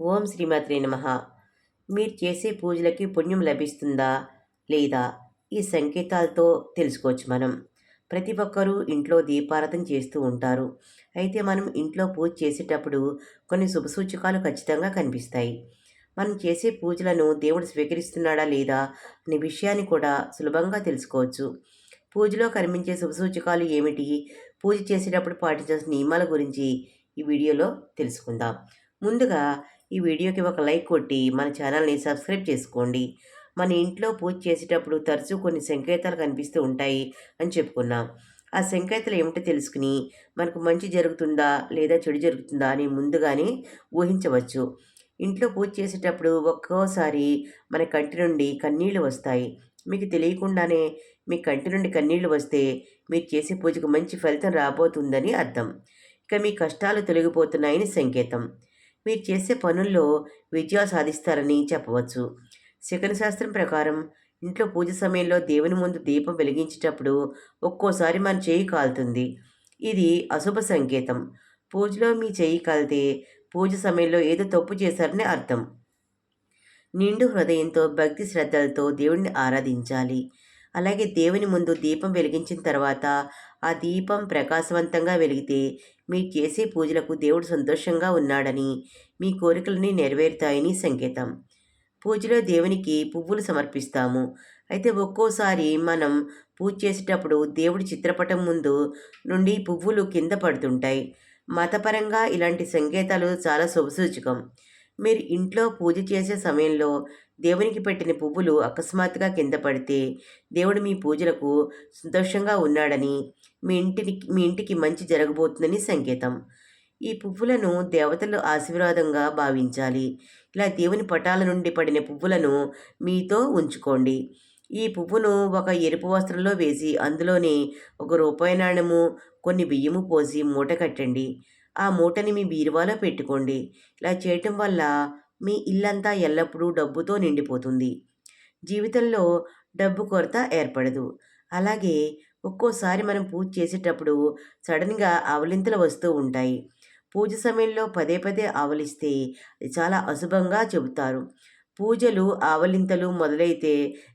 ఓం శ్రీమాత్రే నమ. మీరు చేసే పూజలకి పుణ్యం లభిస్తుందా లేదా? ఈ సంకేతాలతో తెలుసుకోవచ్చు మనం. ప్రతి ఒక్కరూ ఇంట్లో దీపారాధన చేస్తూ ఉంటారు. అయితే మనం ఇంట్లో పూజ చేసేటప్పుడు కొన్ని శుభసూచకాలు ఖచ్చితంగా కనిపిస్తాయి. మనం చేసే పూజలను దేవుడు స్వీకరిస్తున్నాడా లేదా అనే విషయాన్ని కూడా సులభంగా తెలుసుకోవచ్చు. పూజలో కనిపించే శుభసూచకాలు ఏమిటి? పూజ చేసేటప్పుడు పాటించాల్సిన నియమాల గురించి ఈ వీడియోలో తెలుసుకుందాం. ముందుగా ఈ వీడియోకి ఒక లైక్ కొట్టి మన ఛానల్ని సబ్స్క్రైబ్ చేసుకోండి. మన ఇంట్లో పూజ చేసేటప్పుడు తరచూ కొన్ని సంకేతాలు కనిపిస్తూ ఉంటాయి అని చెప్పుకున్నాం. ఆ సంకేతాలు ఏమిటో తెలుసుకుని మనకు మంచి జరుగుతుందా లేదా చెడు జరుగుతుందా అని ముందుగానే ఊహించవచ్చు. ఇంట్లో పూజ చేసేటప్పుడు ఒక్కోసారి మన కంటి నుండి కన్నీళ్ళు వస్తాయి. మీకు తెలియకుండానే మీ కంటి నుండి కన్నీళ్ళు వస్తే మీరు చేసే పూజకు మంచి ఫలితం రాబోతుందని అర్థం. ఇక మీ కష్టాలు తొలగిపోతున్నాయని సంకేతం. మీరు చేసే పనుల్లో విజయాలు సాధిస్తారని చెప్పవచ్చు. శకన శాస్త్రం ప్రకారం ఇంట్లో పూజ సమయంలో దేవుని ముందు దీపం వెలిగించేటప్పుడు ఒక్కోసారి మన చేయి కాలుతుంది. ఇది అశుభ సంకేతం. పూజలో మీ చేయి కాలితే పూజ సమయంలో ఏదో తప్పు చేశారని అర్థం. నిండు హృదయంతో భక్తి శ్రద్ధలతో దేవుణ్ణి ఆరాధించాలి. అలాగే దేవుని ముందు దీపం వెలిగించిన తర్వాత ఆ దీపం ప్రకాశవంతంగా వెలిగితే మీరు చేసే పూజలకు దేవుడు సంతోషంగా ఉన్నాడని మీ కోరికలని నెరవేరుతాయని సంకేతం. పూజలో దేవునికి పువ్వులు సమర్పిస్తాము. అయితే ఒక్కోసారి మనం పూజ చేసేటప్పుడు దేవుడి చిత్రపటం ముందు నుండి పువ్వులు కింద పడుతుంటాయి. మతపరంగా ఇలాంటి సంకేతాలు చాలా శుభసూచకం. మీరు ఇంట్లో పూజ చేసే సమయంలో దేవునికి పెట్టిన పువ్వులు అకస్మాత్తుగా కింద పడితే దేవుడు మీ పూజలకు సంతోషంగా ఉన్నాడని మీ ఇంటిని మీ ఇంటికి మంచి జరగబోతుందని సంకేతం. ఈ పువ్వులను దేవతలు ఆశీర్వాదంగా భావించాలి. ఇలా దేవుని పటాల నుండి పడిన పువ్వులను మీతో ఉంచుకోండి. ఈ పువ్వును ఒక ఎరుపు వస్త్రంలో వేసి అందులోనే ఒక రూపాయి నాణ్యము కొన్ని బియ్యము పోసి మూట కట్టండి. ఆ మూటని మీ బీరువాలో పెట్టుకోండి. ఇలా చేయటం వల్ల మీ ఇల్లంతా ఎల్లప్పుడూ డబ్బుతో నిండిపోతుంది. జీవితంలో డబ్బు కొరత ఏర్పడదు. అలాగే ఒక్కోసారి మనం పూజ చేసేటప్పుడు సడన్గా ఆవలింతలు వస్తూ ఉంటాయి. పూజ సమయంలో పదే పదే ఆవలిస్తే చాలా అశుభంగా చెబుతారు. పూజలు ఆవలింతలు మొదలైతే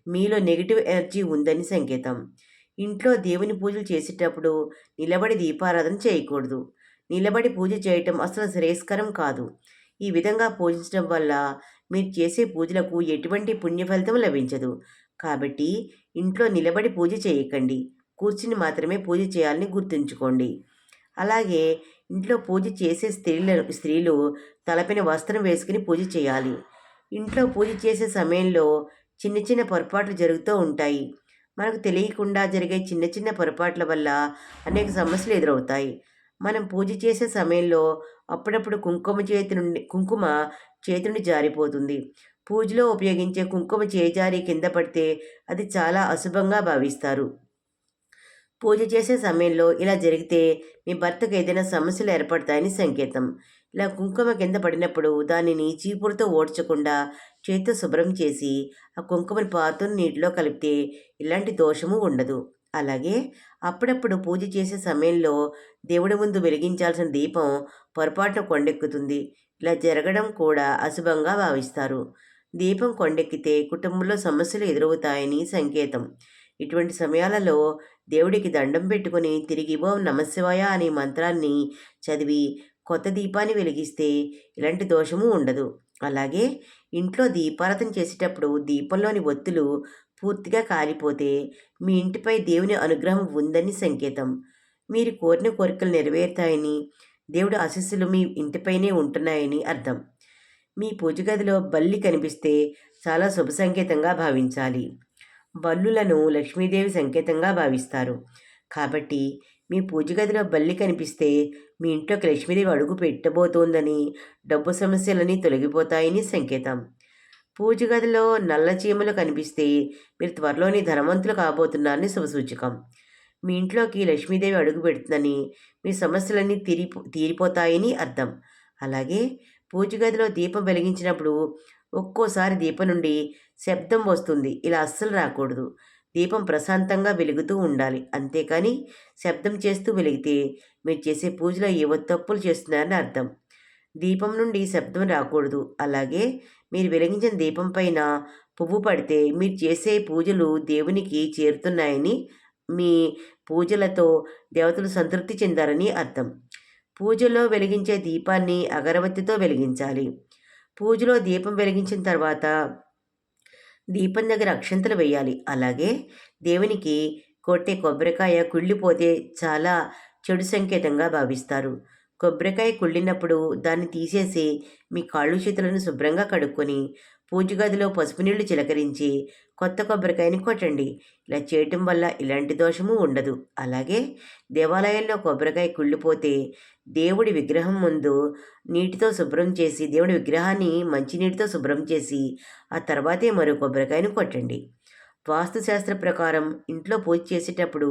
మీలో నెగిటివ్ ఎనర్జీ ఉందని సంకేతం. ఇంట్లో దేవుని పూజలు చేసేటప్పుడు నిలబడి దీపారాధన చేయకూడదు. నిలబడి పూజ చేయటం అసలు శ్రేయస్కరం కాదు. ఈ విధంగా పూజించడం వల్ల మీరు చేసే పూజలకు ఎటువంటి పుణ్య ఫలితం లభించదు. కాబట్టి ఇంట్లో నిలబడి పూజ చేయకండి. కూర్చుని మాత్రమే పూజ చేయాలని గుర్తుంచుకోండి. అలాగే ఇంట్లో పూజ చేసే స్త్రీల స్త్రీలు తలపిన వస్త్రం వేసుకుని పూజ చేయాలి. ఇంట్లో పూజ చేసే సమయంలో చిన్న చిన్న పొరపాట్లు జరుగుతూ ఉంటాయి. మనకు తెలియకుండా జరిగే చిన్న చిన్న పొరపాట్ల వల్ల అనేక సమస్యలు ఎదురవుతాయి. మనం పూజ చేసే సమయంలో అప్పుడప్పుడు కుంకుమ చేతి నుండి కుంకుమ చేతి నుండి జారిపోతుంది. పూజలో ఉపయోగించే కుంకుమ చేజారి కింద పడితే అది చాలా అశుభంగా భావిస్తారు. పూజ చేసే సమయంలో ఇలా జరిగితే మీ భర్తకు ఏదైనా సమస్యలు ఏర్పడతాయని సంకేతం. ఇలా కుంకుమ కింద పడినప్పుడు దానిని చీపురుతో ఓడ్చకుండా చేతితో శుభ్రం చేసి ఆ కుంకుమని పారుతున్న నీటిలో కలిపితే ఇలాంటి దోషము ఉండదు. అలాగే అప్పుడప్పుడు పూజ చేసే సమయంలో దేవుడి ముందు వెలిగించాల్సిన దీపం పొరపాటున కొండెక్కుతుంది. ఇలా జరగడం కూడా అశుభంగా భావిస్తారు. దీపం కొండెక్కితే కుటుంబంలో సమస్యలు ఎదురవుతాయని సంకేతం. ఇటువంటి సమయాలలో దేవుడికి దండం పెట్టుకుని తిరిగి ఓం నమశివాయ అనే మంత్రాన్ని చదివి కొత్త దీపాన్ని వెలిగిస్తే ఇలాంటి దోషము ఉండదు. అలాగే ఇంట్లో దీపారాధన చేసేటప్పుడు దీపంలోని ఒత్తులు పూర్తిగా కాలిపోతే మీ ఇంటిపై దేవుని అనుగ్రహం ఉందని సంకేతం. మీరు కోరిన కోరికలు నెరవేరుతాయని దేవుడు ఆశీస్సులు మీ ఇంటిపైనే ఉంటున్నాయని అర్థం. మీ పూజ గదిలో బల్లి కనిపిస్తే చాలా శుభ సంకేతంగా భావించాలి. బల్లులను లక్ష్మీదేవి సంకేతంగా భావిస్తారు. కాబట్టి మీ పూజ గదిలో బల్లి కనిపిస్తే మీ ఇంట్లోకి లక్ష్మీదేవి అడుగు పెట్టబోతోందని డబ్బు సమస్యలని తొలగిపోతాయని సంకేతం. పూజ గదిలో నల్ల చీమలు కనిపిస్తే మీరు త్వరలోని ధనవంతులు కాబోతున్నారని శుభసూచకం. మీ ఇంట్లోకి లక్ష్మీదేవి అడుగు పెడుతుందని మీ సమస్యలన్నీ తీరిపో తీరిపోతాయని అర్థం. అలాగే పూజ గదిలో దీపం వెలిగించినప్పుడు ఒక్కోసారి దీపం నుండి శబ్దం వస్తుంది. ఇలా అస్సలు రాకూడదు. దీపం ప్రశాంతంగా వెలుగుతూ ఉండాలి. అంతేకాని శబ్దం చేస్తూ వెలిగితే మీరు చేసే పూజలో ఏవో తప్పులు చేస్తున్నారని అర్థం. దీపం నుండి శబ్దం రాకూడదు. అలాగే మీరు వెలిగించిన దీపం పైన పువ్వు పడితే మీరు చేసే పూజలు దేవునికి చేరుతున్నాయని మీ పూజలతో దేవతలు సంతృప్తి చెందారని అర్థం. పూజలో వెలిగించే దీపాన్ని అగరవత్తితో వెలిగించాలి. పూజలో దీపం వెలిగించిన తర్వాత దీపం దగ్గర అక్షంతలు వేయాలి. అలాగే దేవునికి కొట్టే కొబ్బరికాయ కుళ్ళిపోతే చాలా చెడు సంకేతంగా భావిస్తారు. కొబ్బరికాయ కుళ్ళినప్పుడు దాన్ని తీసేసి మీ కాళ్ళు చేతులను శుభ్రంగా కడుక్కొని పూజ గదిలో పసుపు నీళ్ళు చిలకరించి కొత్త కొబ్బరికాయని కొట్టండి. ఇలా చేయటం వల్ల ఇలాంటి దోషము ఉండదు. అలాగే దేవాలయాల్లో కొబ్బరికాయ కుళ్ళిపోతే దేవుడి విగ్రహం ముందు నీటితో శుభ్రం చేసి దేవుడి విగ్రహాన్ని మంచినీటితో శుభ్రం చేసి ఆ తర్వాతే మరో కొబ్బరికాయను కొట్టండి. వాస్తుశాస్త్ర ప్రకారం ఇంట్లో పూజ చేసేటప్పుడు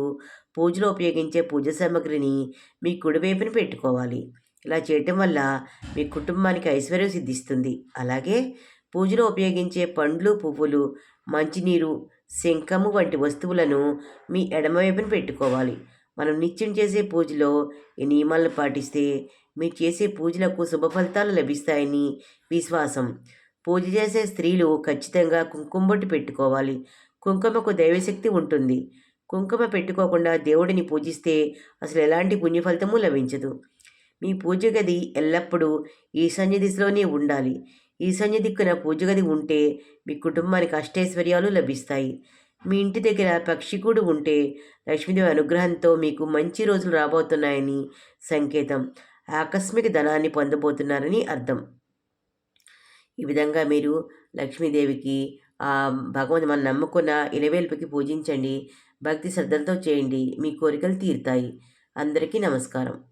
పూజలో ఉపయోగించే పూజ సామాగ్రిని మీ కుడివైపున పెట్టుకోవాలి. ఇలా చేయటం వల్ల మీ కుటుంబానికి ఐశ్వర్యం సిద్ధిస్తుంది. అలాగే పూజలో ఉపయోగించే పండ్లు పువ్వులు మంచినీరు శంఖము వంటి వస్తువులను మీ ఎడమవైపున పెట్టుకోవాలి. మనం నిత్యం చేసే పూజలో ఈ నియమాలను పాటిస్తే మీరు చేసే పూజలకు శుభ ఫలితాలు లభిస్తాయని విశ్వాసం. పూజ చేసే స్త్రీలు ఖచ్చితంగా కుంకుమ బొట్టు పెట్టుకోవాలి. కుంకుమకు దైవశక్తి ఉంటుంది. కుంకుమ పెట్టుకోకుండా దేవుడిని పూజిస్తే అసలు ఎలాంటి పుణ్యఫలితము లభించదు. మీ పూజ గది ఎల్లప్పుడూ ఈశాన్య దిశలోనే ఉండాలి. ఈశాన్య దిక్కున పూజ గది ఉంటే మీ కుటుంబానికి అష్టైశ్వర్యాలు లభిస్తాయి. మీ ఇంటి దగ్గర పక్షికూడు ఉంటే లక్ష్మీదేవి అనుగ్రహంతో మీకు మంచి రోజులు రాబోతున్నాయని సంకేతం. ఆకస్మిక ధనాన్ని పొందబోతున్నారని అర్థం. ఈ విధంగా మీరు లక్ష్మీదేవికి భగవంతు మనం నమ్ముకున్న ఇలవేల్పుకి పూజించండి భక్తి శ్రద్ధలతో చేయండి మీ కోరికలు తీరుతాయి. అందరికీ నమస్కారం.